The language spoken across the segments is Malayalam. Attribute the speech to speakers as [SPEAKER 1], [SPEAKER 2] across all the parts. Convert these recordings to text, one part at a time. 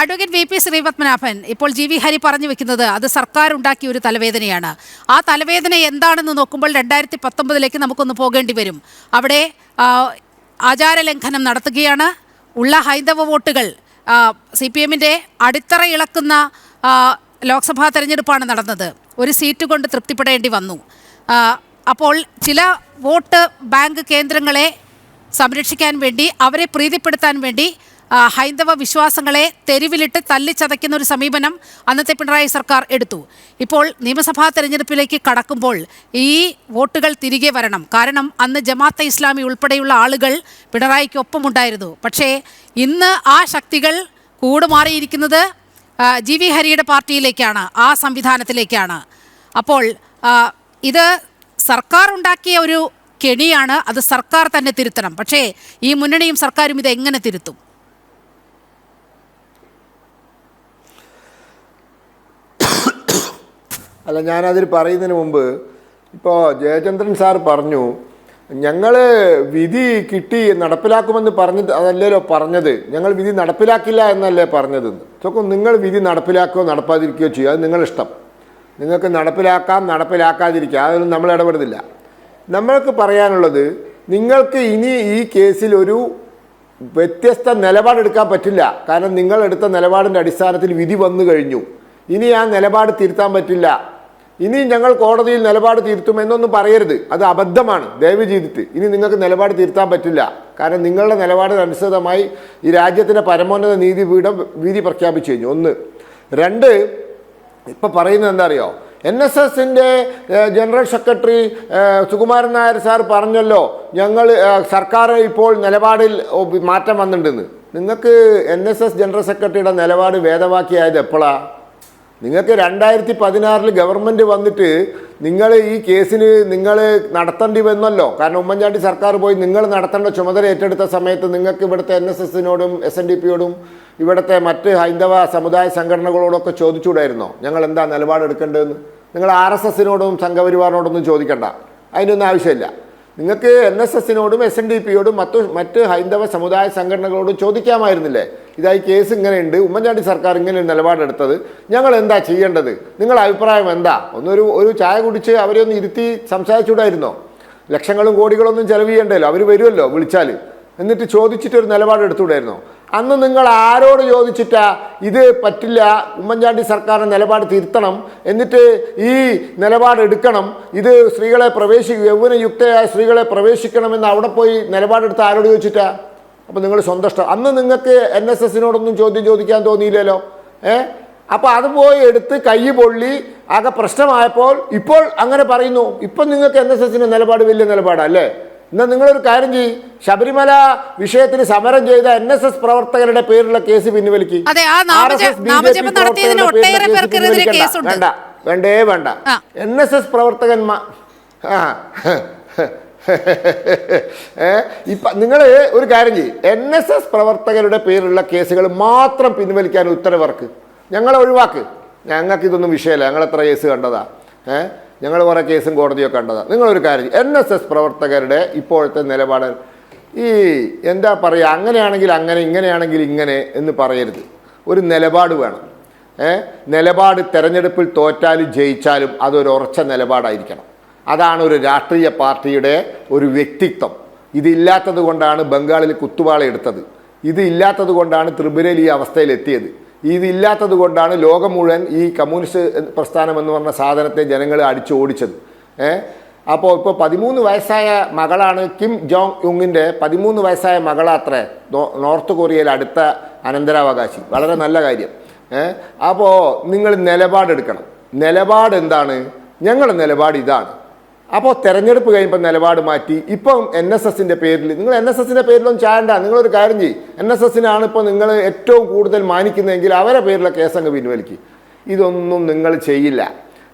[SPEAKER 1] അഡ്വക്കേറ്റ് വി പി ശ്രീപത്മനാഭൻ ഇപ്പോൾ ജി വി ഹരി പറഞ്ഞു വെക്കുന്നത് അത് സർക്കാർ ഉണ്ടാക്കിയ ഒരു തലവേദനയാണ്. ആ തലവേദന എന്താണെന്ന് നോക്കുമ്പോൾ രണ്ടായിരത്തി പത്തൊമ്പതിലേക്ക് നമുക്കൊന്ന് പോകേണ്ടി വരും. അവിടെ ആചാരലംഘനം നടത്തുകയാണ്. ഉള്ള ഹൈന്ദവ വോട്ടുകൾ സി പി എമ്മിന്റെ അടിത്തറ ഇളക്കുന്ന ലോക്സഭാ തെരഞ്ഞെടുപ്പാണ് നടന്നത്. ഒരു സീറ്റ് കൊണ്ട് തൃപ്തിപ്പെടേണ്ടി വന്നു. അപ്പോൾ ചില വോട്ട് ബാങ്ക് കേന്ദ്രങ്ങളെ സംരക്ഷിക്കാൻ വേണ്ടി അവരെ പ്രീതിപ്പെടുത്താൻ വേണ്ടി ഹൈന്ദവ വിശ്വാസങ്ങളെ തെരുവിലിട്ട് തല്ലിച്ചതയ്ക്കുന്ന ഒരു സമീപനം അന്നത്തെ പിണറായി സർക്കാർ എടുത്തു. ഇപ്പോൾ നിയമസഭാ തെരഞ്ഞെടുപ്പിലേക്ക് കടക്കുമ്പോൾ ഈ വോട്ടുകൾ തിരികെ വരണം. കാരണം അന്ന് ജമാഅത്തെ ഇസ്ലാമി ഉൾപ്പെടെയുള്ള ആളുകൾ പിണറായിക്കൊപ്പമുണ്ടായിരുന്നു. പക്ഷേ ഇന്ന് ആ ശക്തികൾ കൂടുമാറിയിരിക്കുന്നത് ജി വി ഹരിയുടെ പാർട്ടിയിലേക്കാണ് ആ സംവിധാനത്തിലേക്കാണ്. അപ്പോൾ ഇത് സർക്കാർ ഉണ്ടാക്കിയ ഒരു കെണിയാണ് അത് സർക്കാർ തന്നെ തിരുത്തണം. പക്ഷേ ഈ മുന്നണിയും സർക്കാരും ഇത് എങ്ങനെ തിരുത്തും?
[SPEAKER 2] അല്ല ഞാനതിൽ പറയുന്നതിന് മുമ്പ് ഇപ്പോൾ ജയചന്ദ്രൻ സാർ പറഞ്ഞു ഞങ്ങൾ വിധി കിട്ടി നടപ്പിലാക്കുമെന്ന് പറഞ്ഞത് അതല്ലല്ലോ പറഞ്ഞത്. ഞങ്ങൾ വിധി നടപ്പിലാക്കില്ല എന്നല്ലേ പറഞ്ഞത്? ചോക്കും നിങ്ങൾ വിധി നടപ്പിലാക്കുകയോ നടപ്പാതിരിക്കുകയോ ചെയ്യുക. അത് നിങ്ങളിഷ്ടം നിങ്ങൾക്ക് നടപ്പിലാക്കാം നടപ്പിലാക്കാതിരിക്കുക അതൊന്നും നമ്മൾ ഇടപെടുന്നില്ല. നമ്മൾക്ക് പറയാനുള്ളത് നിങ്ങൾക്ക് ഇനി ഈ കേസിൽ ഒരു വ്യത്യസ്ത നിലപാടെടുക്കാൻ പറ്റില്ല. കാരണം നിങ്ങൾ എടുത്ത നിലപാടിന്റെ അടിസ്ഥാനത്തിൽ വിധി വന്നു കഴിഞ്ഞു. ഇനി ആ നിലപാട് തിരുത്താൻ പറ്റില്ല. ഇനി ഞങ്ങൾ കോടതിയിൽ നിലപാട് തിരുത്തും എന്നൊന്നും പറയരുത്. അത് അബദ്ധമാണ്. ദയവ് ചെയ്തിട്ട്. ഇനി നിങ്ങൾക്ക് നിലപാട് തിരുത്താൻ പറ്റില്ല. കാരണം നിങ്ങളുടെ നിലപാടിനനുസൃതമായി ഈ രാജ്യത്തിന്റെ പരമോന്നത നീതിപീഠം വീതി പ്രഖ്യാപിച്ചു കഴിഞ്ഞു. ഒന്ന്. രണ്ട് ഇപ്പം പറയുന്നത് എന്താ അറിയോ എൻ എസ് എസിന്റെ general secretary Sukumaran Nair sir പറഞ്ഞല്ലോ ഞങ്ങൾ സർക്കാർ ഇപ്പോൾ നിലപാടിൽ മാറ്റം വന്നിട്ടുണ്ടെന്ന് നിങ്ങൾക്ക് എൻ എസ് എസ് ജനറൽ സെക്രട്ടറിയുടെ നിലപാട് വേദവാക്കിയായത് എപ്പോഴാ നിങ്ങൾക്ക് രണ്ടായിരത്തി പതിനാറിൽ ഗവൺമെന്റ് വന്നിട്ട് നിങ്ങൾ ഈ കേസിന് നിങ്ങൾ നടത്തേണ്ടി വന്നല്ലോ കാരണം ഉമ്മൻചാണ്ടി സർക്കാർ പോയി നിങ്ങൾ നടത്തേണ്ട ചുമതല ഏറ്റെടുത്ത സമയത്ത് നിങ്ങൾക്ക് ഇവിടുത്തെ എൻ എസ് എസിനോടും എസ് എൻ ഡി പിയോടും ഇവിടുത്തെ മറ്റ് ഹൈന്ദവ സമുദായ സംഘടനകളോടൊക്കെ ചോദിച്ചുകൂടായിരുന്നോ? ഞങ്ങൾ എന്താ നിലപാടെടുക്കേണ്ടതെന്ന്? നിങ്ങൾ ആർ എസ് എസിനോടും സംഘപരിവാറിനോടൊന്നും ചോദിക്കണ്ട. അതിനൊന്നും ആവശ്യമില്ല. നിങ്ങൾക്ക് എൻ എസ് എസിനോടും എസ് എൻ ഡി പിയോടും മറ്റു മറ്റ് ഹൈന്ദവ സമുദായ സംഘടനകളോടും ചോദിക്കാമായിരുന്നില്ലേ? ഇതായി കേസ് ഇങ്ങനെയുണ്ട്. ഉമ്മൻചാണ്ടി സർക്കാർ ഇങ്ങനെ ഒരു നിലപാടെടുത്തത്. ഞങ്ങൾ എന്താ ചെയ്യേണ്ടത്? നിങ്ങളുടെ അഭിപ്രായം എന്താ? ഒന്നൊരു ഒരു ചായ കുടിച്ച് അവരെ ഒന്ന് ഇരുത്തി സംസാരിച്ചുകൂടായിരുന്നോ? ലക്ഷങ്ങളും കോടികളൊന്നും ചെലവ് ചെയ്യേണ്ടല്ലോ. അവർ വരുമല്ലോ വിളിച്ചാൽ എന്നിട്ട് ചോദിച്ചിട്ടൊരു നിലപാടെടുത്തുകൂടായിരുന്നോ? അന്ന് നിങ്ങൾ ആരോട് ചോദിച്ചിട്ടാ ഇത് പറ്റില്ല ഉമ്മൻചാണ്ടി സർക്കാരിന്റെ നിലപാട് തിരുത്തണം എന്നിട്ട് ഈ നിലപാട് എടുക്കണം ഇത് സ്ത്രീകളെ പ്രവേശിക്കും യൗവനയുക്തയായ സ്ത്രീകളെ പ്രവേശിക്കണമെന്ന് അവിടെ പോയി നിലപാടെടുത്ത് ആരോട് ചോദിച്ചിട്ടാ? അപ്പോൾ നിങ്ങൾ സ്വന്തം അന്ന് നിങ്ങൾക്ക് എൻ എസ് എസിനോടൊന്നും ചോദ്യം ചോദിക്കാൻ തോന്നിയില്ലല്ലോ ഏ? അപ്പോൾ അത് പോയി എടുത്ത് കൈ പൊള്ളി ആകെ പ്രശ്നമായപ്പോൾ ഇപ്പോൾ അങ്ങനെ പറയുന്നു. ഇപ്പം നിങ്ങൾക്ക് എൻ എസ് എസിന്റെ നിലപാട് വലിയ നിലപാടല്ലേ എന്നാൽ നിങ്ങളൊരു കാര്യം ചെയ്യ്. ശബരിമല വിഷയത്തിന് സമരം ചെയ്ത എൻ എസ് എസ് പ്രവർത്തകരുടെ പേരിലുള്ള കേസ് പിൻവലിക്കി. വേണ്ട വേണ്ടേ വേണ്ട. എൻ എസ് എസ് പ്രവർത്തകന്മാർ ഏ ഇപ്പൊ നിങ്ങൾ ഒരു കാര്യം ചെയ്യും. എൻ എസ് എസ് പ്രവർത്തകരുടെ പേരിലുള്ള കേസുകൾ മാത്രം പിൻവലിക്കാൻ ഉത്തരവിറക്ക് ഞങ്ങളെ ഒഴിവാക്ക്. ഞങ്ങൾക്ക് ഇതൊന്നും വിഷയമല്ല ഞങ്ങൾ എത്ര കേസ് കണ്ടതാ. ഏ? ഞങ്ങൾ കുറേ കേസും കോടതിയൊക്കെ കണ്ടത്. നിങ്ങളൊരു കാര്യം എൻ എസ് എസ് പ്രവർത്തകരുടെ ഇപ്പോഴത്തെ നിലപാട് ഈ എന്താ പറയുക അങ്ങനെയാണെങ്കിൽ അങ്ങനെ ഇങ്ങനെയാണെങ്കിൽ ഇങ്ങനെ എന്ന് പറയരുത്. ഒരു നിലപാട് വേണം. നിലപാട് തെരഞ്ഞെടുപ്പിൽ തോറ്റാലും ജയിച്ചാലും അതൊരു ഉറച്ച നിലപാടായിരിക്കണം. അതാണ് ഒരു രാഷ്ട്രീയ പാർട്ടിയുടെ ഒരു വ്യക്തിത്വം. ഇതില്ലാത്തത് കൊണ്ടാണ് ബംഗാളിൽ കുത്തുവാള എടുത്തത്. ഇത് കൊണ്ടാണ് ത്രിപുരയിൽ ഈ അവസ്ഥയിലെത്തിയത് ഇതില്ലാത്തത് കൊണ്ടാണ് ലോകം മുഴുവൻ ഈ കമ്മ്യൂണിസ്റ്റ് പ്രസ്ഥാനം എന്ന് പറഞ്ഞ സാധനത്തെ ജനങ്ങൾ അടിച്ചു ഓടിച്ചത്. അപ്പോൾ ഇപ്പോൾ പതിമൂന്ന് വയസ്സായ മകളാണ് കിം ജോങ് യുങ്ങിന്റെ പതിമൂന്ന് വയസ്സായ മകളാത്രേ നോർത്ത് കൊറിയയിൽ അടുത്ത അനന്തരാവകാശി. വളരെ നല്ല കാര്യം. അപ്പോൾ നിങ്ങൾ നിലപാടെടുക്കണം. നിലപാട് എന്താണ് ഞങ്ങളുടെ നിലപാട് ഇതാണ്. അപ്പോൾ തെരഞ്ഞെടുപ്പ് കഴിയുമ്പോൾ നിലപാട് മാറ്റി. ഇപ്പം എൻ എസ് എസിന്റെ പേരിൽ നിങ്ങൾ എൻ എസ് എസിന്റെ പേരിലൊന്നും ചായണ്ട നിങ്ങളൊരു കാര്യം ചെയ്യും. എൻ എസ് എസിനാണ് ഇപ്പോൾ നിങ്ങൾ ഏറ്റവും കൂടുതൽ മാനിക്കുന്നതെങ്കിൽ അവരെ പേരിലെ കേസങ്ങ് പിൻവലിക്കും. ഇതൊന്നും നിങ്ങൾ ചെയ്യില്ല.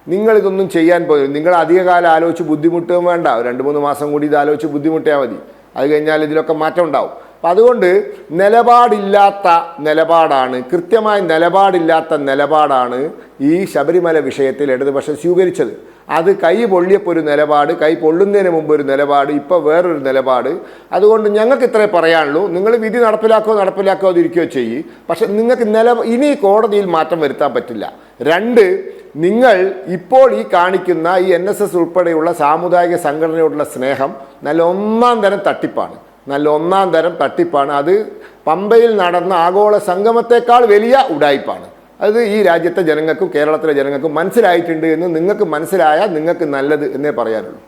[SPEAKER 2] നിങ്ങളിതൊന്നും ചെയ്യാൻ പോയി. നിങ്ങൾ അധികകാലം ആലോചിച്ച് ബുദ്ധിമുട്ടും വേണ്ട. രണ്ട് മൂന്ന് മാസം കൂടി ഇത് ആലോചിച്ച് ബുദ്ധിമുട്ടിയാൽ മതി. അത് കഴിഞ്ഞാൽ ഇതിലൊക്കെ മാറ്റം ഉണ്ടാവും. അപ്പം അതുകൊണ്ട് നിലപാടില്ലാത്ത നിലപാടാണ് കൃത്യമായ നിലപാടില്ലാത്ത നിലപാടാണ് ഈ ശബരിമല വിഷയത്തിൽ ഇടതുപക്ഷം സ്വീകരിച്ചത്. അത് കൈ പൊള്ളിയപ്പോൾ ഒരു നിലപാട് കൈ പൊള്ളുന്നതിന് മുമ്പ് ഒരു നിലപാട് ഇപ്പോൾ വേറൊരു നിലപാട്. അതുകൊണ്ട് ഞങ്ങൾക്ക് ഇത്രേ പറയാനുള്ളൂ. നിങ്ങൾ വിധി നടപ്പിലാക്കോ നടപ്പിലാക്കാതിരിക്കുകയോ ചെയ്യ്. പക്ഷെ നിങ്ങൾക്ക് നില ഇനി കോടതിയിൽ മാറ്റം വരുത്താൻ പറ്റില്ല. രണ്ട് നിങ്ങൾ ഇപ്പോൾ ഈ കാണിക്കുന്ന ഈ എൻ എസ് എസ് ഉൾപ്പെടെയുള്ള സാമുദായിക സംഘടനയോടുള്ള സ്നേഹം നല്ല ഒന്നാം തരം തട്ടിപ്പാണ്. നല്ല ഒന്നാം തരം തട്ടിപ്പാണ്. അത് പമ്പയിൽ നടന്ന ആഗോള സംഗമത്തേക്കാൾ വലിയ ഉടായ്പാണ് അത് ഈ രാജ്യത്തെ ജനങ്ങൾക്കും കേരളത്തിലെ ജനങ്ങൾക്കും മനസ്സിലായിട്ടുണ്ട് എന്ന് നിങ്ങൾക്ക് മനസ്സിലായാൽ നിങ്ങൾക്ക് നല്ലത് എന്നേ പറയാനുള്ളൂ.